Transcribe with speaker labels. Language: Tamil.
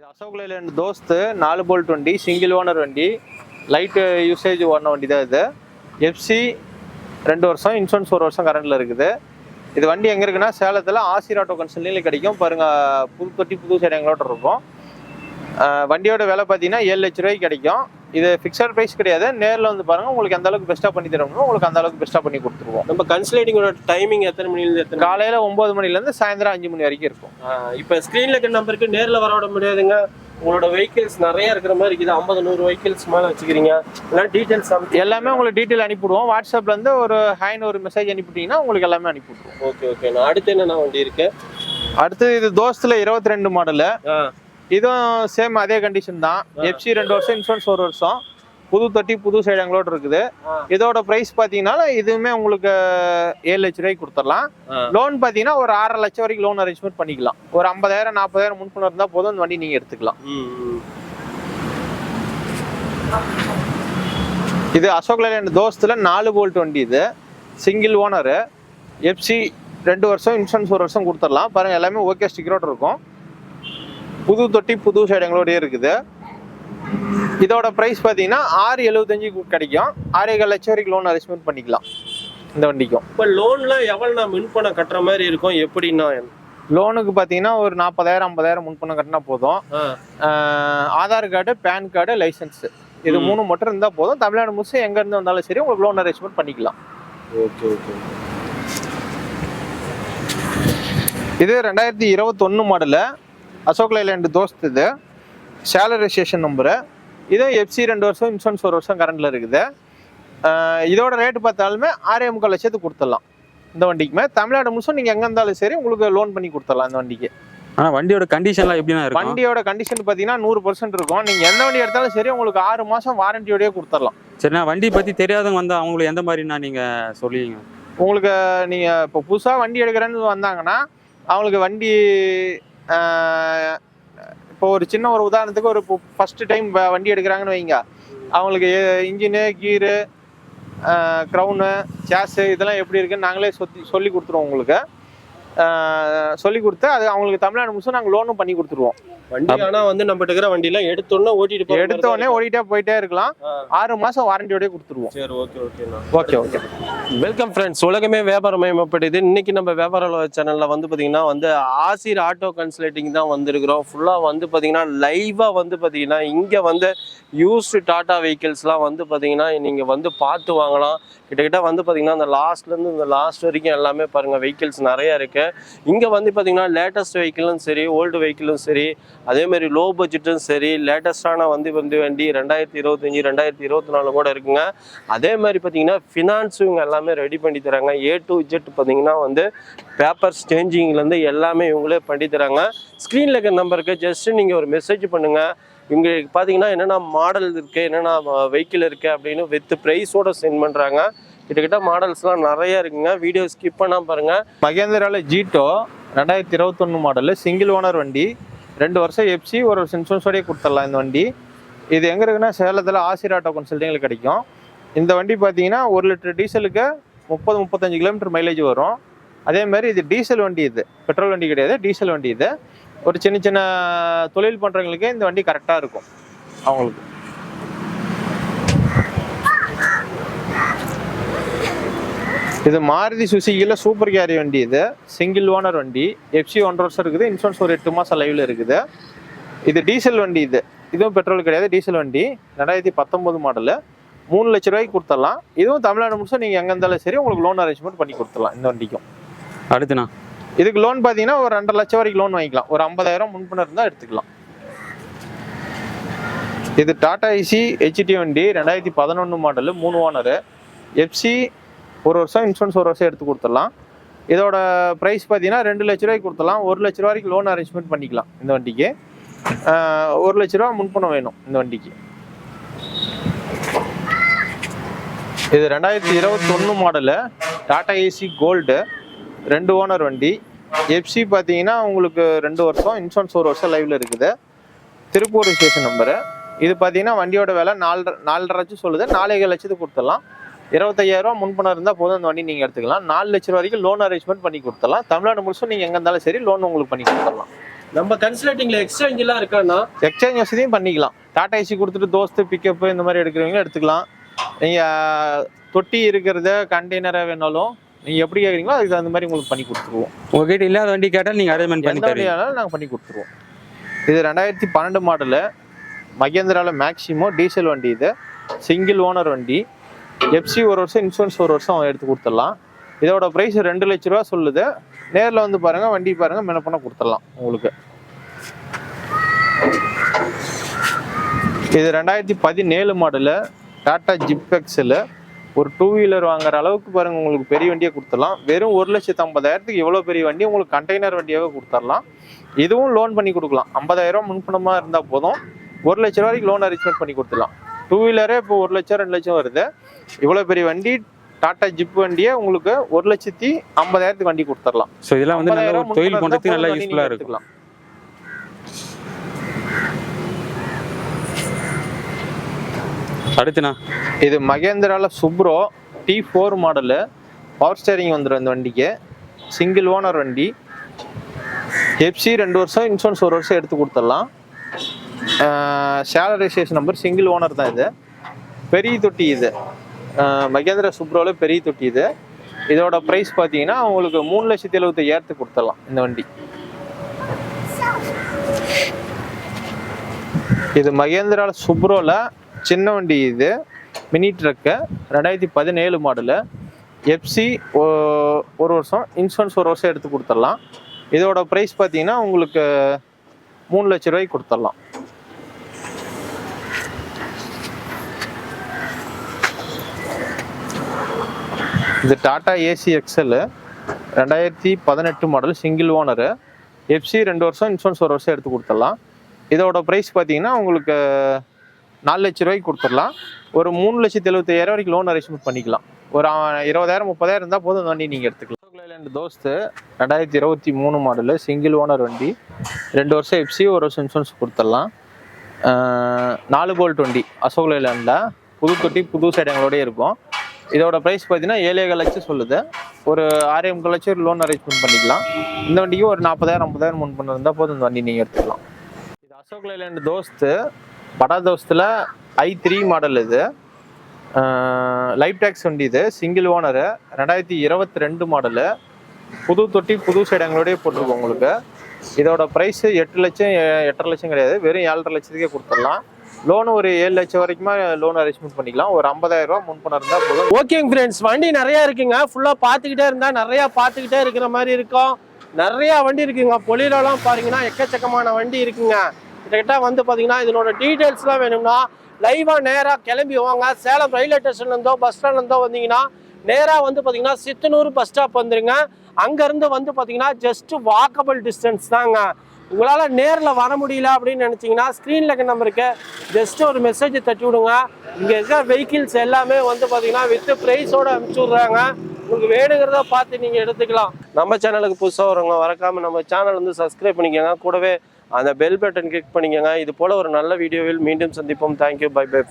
Speaker 1: இது அசோக் லேலண்ட் தோஸ்து நாலு போல்ட் வண்டி சிங்கிள் ஓனர் வண்டி லைட்டு யூசேஜ் ஓடின வண்டி தான் இது எஃப்சி ரெண்டு வருஷம் இன்சூரன்ஸ் ஒரு வருஷம் கரண்டில் இருக்குது. இது வண்டி எங்கே இருக்குன்னா சேலத்தில் ஆசிர் ஆட்டோ கன்சல்னில் கிடைக்கும். பாருங்க புதுப்பட்டி புது சைடு எங்களோட இருக்கும். வண்டியோட விலை பார்த்தீங்கன்னா ஏழு லட்ச ரூபாய்க்கு கிடைக்கும். இது ஃபிக்ஸட் ப்ரைஸ் கிடையாது. நேரில் வந்து பாருங்க உங்களுக்கு எந்த அளவுக்கு பெஸ்ட்டாக பண்ணி தரணுமோ உங்களுக்கு அந்த அளவுக்கு பெஸ்ட்டாக பண்ணி கொடுத்துருவோம்.
Speaker 2: நம்ம கன்சல்டிங்கோட டைமிங் எத்தனை மணிலேருந்து எத்தனை
Speaker 1: காலையில் ஒம்பது மணிலேருந்து சாயந்தரம் அஞ்சு மணி வரைக்கும் இருக்கும்.
Speaker 2: இப்போ ஸ்க்ரீனில் இருக்கிற நம்பருக்கு நேரில் வர விட முடியாதுங்க. உங்களோட வெஹிக்கிள்ஸ் நிறைய இருக்கிற மாதிரி இருக்குது. ஐம்பது நூறு வெஹிக்கிள்ஸ் மேலே வச்சுக்கிறீங்க. எல்லாம் டீட்டெயில்ஸ்
Speaker 1: எல்லாமே உங்களுக்கு டீட்டெயில் அனுப்பிவிடுவோம். வாட்ஸ்அப்ல இருந்து ஒரு ஹைன் ஒரு மெசேஜ் அனுப்பிட்டீங்கன்னா உங்களுக்கு எல்லாமே அனுப்பிவிடுவோம்
Speaker 2: ஓகே ஓகே நான் அடுத்து என்னென்ன வண்டி இருக்கு?
Speaker 1: அடுத்து இது தோஸ்துல இருபத்தி ரெண்டு மாடலு இதுவும் சேம் அதே கண்டிஷன் தான். எஃப்சி ரெண்டு வருஷம் இன்சூரன்ஸ் ஒரு வருஷம். புது தொட்டி புது சைடு எங்களோட இருக்குது. இதோட பிரைஸ் பார்த்தீங்கன்னா இதுவுமே உங்களுக்கு ஏழு லட்ச ரூபாய்க்கு கொடுத்துடலாம். லோன் பார்த்தீங்கன்னா ஒரு ஆறரை லட்சம் வரைக்கும் லோன் அரேஞ்ச்மெண்ட் பண்ணிக்கலாம். ஒரு ஐம்பதாயிரம் நாற்பதாயிரம் முன்பணம் இருந்தால் போதும் இந்த வண்டி நீங்கள் எடுத்துக்கலாம். இது அசோக் லேலண்ட் தோஸ்துல நாலு போல்ட் வண்டி இது. சிங்கிள் ஓனரு எஃப்சி ரெண்டு வருஷம் இன்சூரன்ஸ் ஒரு வருஷம் கொடுத்துடலாம். பாருங்க எல்லாமே ஓகே ஸ்டிக்கரோட இருக்கும். புது தொட்டி புது சைடு எங்களோடய இருக்குது. இதோட ப்ரைஸ் பார்த்தீங்கன்னா ஆறு எழுபத்தஞ்சு கிடைக்கும். ஆறே கால் லட்சம் வரைக்கும் லோன் அரேஞ்ச்மெண்ட் பண்ணிக்கலாம். இந்த வண்டிக்கும்.
Speaker 2: இப்போ லோன்ல எவ்வளோ நான் மின் பணம் கட்டுற மாதிரி இருக்கும்? எப்படின்னா
Speaker 1: லோனுக்கு பார்த்தீங்கன்னா ஒரு நாற்பதாயிரம் ஐம்பதாயிரம் முன்பணம் கட்டினா போதும். Aadhaar card PAN card licence. இது. மூணு மட்டும் இருந்தால் போதும். தமிழ்நாடு முழுசும் எங்க இருந்து வந்தாலும் சரி உங்களுக்கு லோன் அரேஞ்ச்மெண்ட் பண்ணிக்கலாம்.
Speaker 2: Okay okay.
Speaker 1: இது ரெண்டாயிரத்தி இருபத்தொன்று மாடலு அசோக் லைலாண்டு தோஸ்த் இது. சேலரி ரெஜிஸ்ட்ரேஷன் நம்பரு இது எஃப்சி ரெண்டு வருஷம் இன்சூரன்ஸ் ஒரு வருஷம் கரண்டில் இருக்குது. இதோட ரேட்டு பார்த்தாலுமே ஆறே முக்கால் லட்சத்துக்கு கொடுத்துடலாம். இந்த வண்டிக்குமே. தமிழ்நாடு முழுசும் நீங்கள் எங்கே இருந்தாலும் சரி உங்களுக்கு லோன் பண்ணி கொடுத்துடலாம் இந்த வண்டிக்கு.
Speaker 3: ஆனா வண்டியோட கண்டிஷன்லாம் எப்படிண்ணா இருக்கும்?
Speaker 1: வண்டியோட கண்டிஷன் பார்த்தீங்கன்னா நூறு பர்சன்ட் இருக்கும். நீங்கள் எந்த வண்டி எடுத்தாலும் சரி உங்களுக்கு ஆறு மாதம் வாரண்டியோடய கொடுத்துடலாம்.
Speaker 3: சரிண்ணா வண்டி பத்தி தெரியாதவங்க வந்தா அவங்களுக்கு எந்த மாதிரிண்ணா நீங்க சொல்லுவீங்க?
Speaker 1: உங்களுக்கு நீங்கள் இப்போ புதுசாக வண்டி எடுக்கிறேன்னு வந்தாங்கன்னா அவங்களுக்கு வண்டி இப்போ ஒரு சின்ன ஒரு உதாரணத்துக்கு ஒரு ஃபஸ்ட்டு டைம் வண்டி எடுக்கிறாங்கன்னு வைங்க. அவங்களுக்கு இன்ஜினு கீரு க்ரௌனு சேஸு இதெல்லாம் எப்படி இருக்குன்னு நாங்களே சொல்லி சொல்லி கொடுத்துருவோம் உங்களுக்கு. சொல்லி கொடுத்து அது அவங்களுக்கு தமிழ்நாடு முழுசும் நாங்கள் லோனும் பண்ணி கொடுத்துருவோம்.
Speaker 2: வண்டி ஆனா வந்து நம்ம இருக்கிற வண்டிலாம் எடுத்தோன்னே ஓட்டிட்டு போற மாதிரி
Speaker 1: எடுத்த
Speaker 2: தான்
Speaker 1: உடனே ஓடிட்டே போயிட்டே இருக்கலாம். ஆறு மாதம் வாரண்டியோடய கொடுத்துருவோம்.
Speaker 2: சரி ஓகே ஓகேண்ணா
Speaker 1: ஓகே ஓகே
Speaker 2: வெல்கம் ஃப்ரெண்ட்ஸ் உலகமே வியாபாரமயமாப்படுது இன்னைக்கு நம்ம வியாபார சேனல்ல வந்து பாத்தீங்கன்னா வந்து ஆசிர் ஆட்டோ கன்சல்டிங் தான் வந்திருக்கிறோம். ஃபுல்லா வந்து பாத்தீங்கன்னா லைவா வந்து பாத்தீங்கன்னா இங்க வந்து யூஸ்டு டாடா வெஹிக்கிள்ஸ்லாம் வந்து பாத்தீங்கன்னா நீங்க வந்து பார்த்து வாங்கலாம். கிட்டத்தட்ட வந்து பார்த்தீங்கன்னா அந்த லாஸ்ட்லேருந்து இந்த லாஸ்ட் வரைக்கும் எல்லாமே பாருங்கள் வெஹிக்கிள்ஸ் நிறையா இருக்குது இங்கே வந்து பார்த்தீங்கன்னா லேட்டஸ்ட் வெஹிக்கிளும் சரி ஓல்டு வெஹிக்கிளும் சரி அதே மாதிரி லோ பட்ஜெட்டும் சரி லேட்டஸ்டான வந்து வந்து வண்டி ரெண்டாயிரத்தி இருபத்தஞ்சி ரெண்டாயிரத்தி இருபத்தி நாலு கூட இருக்குங்க. அதே மாதிரி பார்த்தீங்கன்னா ஃபினான்ஸும் இவங்க எல்லாமே ரெடி பண்ணி தராங்க. ஏ டு ஜெட் பார்த்தீங்கன்னா வந்து பேப்பர்ஸ் சேஞ்சிங்லேருந்து எல்லாமே இவங்களே பண்ணி தராங்க ஸ்க்ரீனில் இருக்கிற நம்பருக்கு ஜஸ்ட்டு நீங்கள் ஒரு மெசேஜ் பண்ணுங்கள் இவங்களுக்கு பார்த்தீங்கன்னா என்னென்ன மாடல் இருக்குது என்னென்ன வெஹிக்கிள் இருக்குது அப்படின்னு வித் ப்ரைஸோட சென்ட் பண்ணுறாங்க கிட்டத்தட்ட மாடல்ஸ்லாம் நிறைய இருக்குங்க. வீடியோ ஸ்கிப் பண்ணால் பாருங்கள்
Speaker 1: மகேந்திரால ஜீட்டோ ரெண்டாயிரத்தி இருபத்தொன்று மாடலு சிங்கிள் ஓனர் வண்டி ரெண்டு வருஷம் எஃப்சி ஒரு வருஷம் இன்சூரன்ஸோடய கொடுத்துடலாம் இந்த வண்டி. இது எங்கே இருக்குன்னா சேலத்தில் ஆசிர் ஆட்டோ கன்சல்டிங்கில் கிடைக்கும். இந்த வண்டி பார்த்தீங்கன்னா ஒரு லிட்டர் டீசலுக்கு முப்பது முப்பத்தஞ்சு கிலோமீட்டர் மைலேஜ் வரும். அதே மாதிரி இது டீசல் வண்டி இது பெட்ரோல் வண்டி கிடையாது டீசல் வண்டி இது. ஒரு சின்ன சின்ன தொழில் பண்ணுறவங்களுக்கு இந்த வண்டி கரெக்டாக இருக்கும். அவங்களுக்கு. இது மாருதி சுசுகியில் சூப்பர் கேரி வண்டி இது. சிங்கிள் ஓனர் வண்டி. எஃப்சி ஒன்றரை வருஷம் இருக்குது. இன்சூரன்ஸ் ஒரு எட்டு மாதம் லைவில் இருக்குது. இது டீசல் வண்டி இது. இதுவும் பெட்ரோல் கிடையாது டீசல் வண்டி. ரெண்டாயிரத்தி பத்தொம்போது மாடலு மூணு லட்ச ரூபாய்க்கு கொடுத்துடலாம். இதுவும் தமிழ்நாடு முடிச்சா நீங்கள் எங்கே இருந்தாலும் சரி உங்களுக்கு லோன் அரேஞ்ச்மெண்ட் பண்ணி கொடுத்துடலாம் இந்த வண்டிக்கும்.
Speaker 3: அடுத்துண்ணா
Speaker 1: இதுக்கு லோன் பார்த்தீங்கன்னா ஒரு ரெண்டரை லட்சம் வரைக்கும் லோன் வாங்கிக்கலாம். ஒரு ஐம்பதாயிரம் முன்பணம் இருந்தால் எடுத்துக்கலாம். இது டாடா ஐசி ஹெச்டி வண்டி ரெண்டாயிரத்தி பதினொன்று மாடலு மூணு ஓனரு எஃப்சி ஒரு வருஷம் இன்சூரன்ஸ் ஒரு வருஷம் எடுத்து கொடுத்துடலாம். இதோட ப்ரைஸ் பார்த்தீங்கன்னா ரெண்டு லட்ச ரூபாய்க்கு கொடுத்துடலாம். ஒரு லட்ச ரூபா வரைக்கும் லோன் அரேஞ்ச்மெண்ட் பண்ணிக்கலாம் இந்த வண்டிக்கு. ஒரு லட்ச ரூபா முன்பணம் வேணும் இந்த வண்டிக்கு. இது ரெண்டாயிரத்தி இருபத்தொன்று மாடலு டாடா ஏசி கோல்டு ரெண்டு ஓனர் வண்டி. எஃப்சி பார்த்தீங்கன்னா உங்களுக்கு ரெண்டு வருஷம் இன்சூரன்ஸ் ஒரு வருஷம் லைவ்ல இருக்குது. திருப்பூர் ஸ்டேஷன் நம்பரு இது பார்த்தீங்கன்னா வண்டியோட விலை நாலு நாலரை லட்சம் சொல்லுது. நாலேக லட்சத்துக்கு கொடுத்துடலாம். இருபத்தையாயிரம் முன்பணம் இருந்தால் போதும். அந்த வண்டி நீங்கள் எடுத்துக்கலாம். நாலு லட்சம் ரூபா வரைக்கும் லோன் அரேஞ்ச்மெண்ட் பண்ணி கொடுத்துடலாம். தமிழ்நாடு முழுசும் நீங்கள் எங்கே இருந்தாலும் சரி லோன் உங்களுக்கு பண்ணி கொடுத்துடலாம்.
Speaker 2: நம்ம கன்சல்டிங்ல எக்ஸ்சேஞ்ச் எல்லாம் இருக்காண்ணா
Speaker 1: எக்ஸ்சேஞ்ச் வசதியும் பண்ணிக்கலாம். டாடா ஏசி கொடுத்துட்டு தோஸ்து பிக்கப் இந்த மாதிரி எடுக்கிறவங்க எடுத்துக்கலாம். நீங்கள் தொட்டி இருக்கிறத கண்டெய்னரை வேணாலும் நீங்கள் எப்படி கேட்குறீங்களோ அதுக்கு தகுந்த மாதிரி உங்களுக்கு பண்ணி கொடுத்துருவோம்.
Speaker 3: உங்ககிட்ட இல்லாத வண்டி கேட்டால் நீங்கள் அரேஞ்ச்மெண்ட் பண்ணி தருவீங்க?
Speaker 1: நாங்கள் பண்ணி கொடுத்துருவோம். இது ரெண்டாயிரத்தி பன்னெண்டு மாடலு மகேந்திராவில் மேக்ஸிமோ டீசல் வண்டி இது. சிங்கிள் ஓனர் வண்டி. எஃப்சி ஒரு வருஷம் இன்சூரன்ஸ் ஒரு வருஷம் எடுத்து கொடுத்துடலாம். இதோட ப்ரைஸ் ரெண்டு லட்ச ரூபா சொல்லுது. நேரில் வந்து பாருங்கள் வண்டி பாருங்கள் முன்ன பண்ண கொடுத்துடலாம் உங்களுக்கு. இது ரெண்டாயிரத்தி பதினேழு மாடலு டாடா ஜிப்எக்ஸில் ஒரு டூ வீலர் வாங்குற அளவுக்கு பாருங்க உங்களுக்கு பெரிய வண்டியை கொடுத்துடலாம். வெறும் ஒரு லட்சத்து ஐம்பதாயிரத்துக்கு எவ்வளோ பெரிய வண்டி உங்களுக்கு கண்டெய்னர் வண்டியாகவே கொடுத்துடலாம். இதுவும் லோன் பண்ணி கொடுக்கலாம். ஐம்பதாயிரம் முன்பணமாக இருந்தால் போதும். ஒரு லட்ச ரூபா வரைக்கும் லோன் அரேஞ்ச்மெண்ட் பண்ணி கொடுத்துடலாம். டூ வீலரே இப்போ ஒரு லட்சம் ரெண்டு லட்சம் வருது. இவ்வளோ பெரிய வண்டி டாடா ஜிப் வண்டியை உங்களுக்கு ஒரு லட்சத்தி ஐம்பதாயிரத்துக்கு வண்டி கொடுத்துடலாம்.
Speaker 3: ஸோ இதெல்லாம் வந்து தொழில் பண்ணுறதுக்கு நல்லா யூஸ்ஃபுல்லாக
Speaker 1: நீங்க
Speaker 3: இருக்கும்
Speaker 1: எடுத்துக்கலாம்.
Speaker 3: அடுத்துண்ணா
Speaker 1: இது மகேந்திரால Supro T four model power steering வந்துடும் இந்த வண்டிக்கு. சிங்கிள் ஓனர் வண்டி. எஃப்சி ரெண்டு வருஷம் இன்சூரன்ஸ் ஒரு வருஷம் எடுத்து கொடுத்துடலாம். Salary registration number single owner தான் இது. பெரிய தொட்டி இது. மகேந்திர சுப்ரோவில் பெரிய தொட்டி இது. இதோட ப்ரைஸ் பார்த்தீங்கன்னா உங்களுக்கு மூணு லட்சத்தி எழுபத்தி ஏற்று கொடுத்துடலாம் இந்த வண்டி. இது மகேந்திரால சுப்ரோவில் சின்ன வண்டி இது. மினி ட்ரக்கு ரெண்டாயிரத்தி பதினேழு மாடலு எஃப்சி ஒரு வருஷம். இன்சூரன்ஸ் ஒரு வருஷம் எடுத்து கொடுத்துடலாம். இதோட ப்ரைஸ் பார்த்தீங்கன்னா உங்களுக்கு மூணு லட்ச ரூபாய்க்கு கொடுத்துடலாம். இது டாடா ஏசி எக்ஸல் ரெண்டாயிரத்தி பதினெட்டு மாடல் சிங்கிள் ஓனரு எஃப்சி ரெண்டு வருஷம். இன்சூரன்ஸ் ஒரு வருஷம் எடுத்து கொடுத்துடலாம். இதோட ப்ரைஸ் பார்த்தீங்கன்னா உங்களுக்கு நாலு லட்ச ரூபாய்க்கு கொடுத்துடலாம். ஒரு மூணு லட்சத்தி எழுபத்தையாயிரம் வரைக்கும் லோன் அரேஞ்ச்மெண்ட் பண்ணிக்கலாம். ஒரு இருபதாயிரம் முப்பதாயிரம் இருந்தால் போதும் வண்டி நீங்கள் எடுத்துக்கலாம். ரெண்டு தோஸ்து ரெண்டாயிரத்தி இருபத்தி மூணு மாடலு சிங்கிள் ஓனர் வண்டி. ரெண்டு வருஷம் எஃப்சி ஒரு வருஷம் இன்சூரன்ஸ் கொடுத்துடலாம். நாலு போல்ட் வண்டி அசோக் லேண்டில் புது தொட்டி புது சைடங்களோடய இருக்கும். இதோட ப்ரைஸ் பார்த்தீங்கன்னா ஏழேகால் லட்சம் சொல்லுது. ஒரு ஆறே முக்கால் லட்சம் லோன் அரேஞ்ச்மெண்ட் பண்ணிக்கலாம். இந்த வண்டிக்கு ஒரு நாற்பதாயிரம் ஐம்பதாயிரம் முன் பண்ண இருந்தால் போதும் இந்த வண்டி நீங்கள் எடுத்துக்கலாம். இது அசோக் லேண்ட் தோஸ்து. படா தோஸ்தில் ஐ த்ரீ மாடல் இது. லைஃப் டேக்ஸ் வண்டி இது. சிங்கிள் ஓனரு ரெண்டாயிரத்தி இருபத்தி ரெண்டு மாடலு புது தொட்டி புது சைடங்களோடய போட்டிருக்கோம் உங்களுக்கு. இதோட ப்ரைஸு எட்டு லட்சம் எட்டரை லட்சம் கிடையாது. வெறும் ஏழரை லட்சத்துக்கே கொடுத்துடலாம். லோன் ஒரு ஏழு லட்சம் வரைக்குமே லோன் அரேஞ்ச்மெண்ட் பண்ணிக்கலாம். ஒரு ஐம்பதாயிரம் ரூபா முன்பணம் இருந்தால் போதும்.
Speaker 2: ஓகேங்க ஃப்ரெண்ட்ஸ் வண்டி நிறையா இருக்குங்க. ஃபுல்லாக பார்த்துக்கிட்டே இருந்தால் நிறையா பார்த்துக்கிட்டே இருக்கிற மாதிரி இருக்கும். நிறையா வண்டி இருக்குங்க. பொலிரோலாம் பாருங்கன்னா எக்கச்சக்கமான வண்டி இருக்குங்க. கிட்டத்தட்ட வந்து பார்த்தீங்கன்னா இதனோட டீட்டெயில்ஸ்லாம் வேணும்னா லைவாக நேராக கிளம்பி வாங்க. சேலம் ரயில்வே ஸ்டேஷன்லேருந்தோ பஸ் ஸ்டாண்ட்லேருந்தோ வந்தீங்கன்னா நேராக வந்து பார்த்தீங்கன்னா சித்தனூர் பஸ் ஸ்டாப் வந்துருங்க. அங்கேருந்து வந்து பார்த்தீங்கன்னா ஜஸ்ட் வாக்கபிள் டிஸ்டன்ஸ் தாங்க. உங்களால் நேரில் வர முடியல அப்படின்னு நினச்சிங்கன்னா ஸ்க்ரீனில் இருக்க நம்பருக்கு ஜஸ்ட் ஒரு மெசேஜ் தட்டி விடுங்க. இங்கே இருக்கிற வெஹிக்கிள்ஸ் எல்லாமே வந்து பார்த்தீங்கன்னா வித்து ப்ரைஸோடு அனுப்பிச்சி விட்றாங்க. உங்களுக்கு வேணுங்கிறத பார்த்து நீங்கள் எடுத்துக்கலாம். நம்ம சேனலுக்கு புதுசாக வரவங்க வரக்காமல் நம்ம சேனல் வந்து சப்ஸ்கிரைப் பண்ணிக்கோங்க. கூடவே அந்த பெல் பட்டன் கிளிக் பண்ணிக்கோங்க. இது போல ஒரு நல்ல வீடியோவில் மீண்டும் சந்திப்போம். Thank you bye by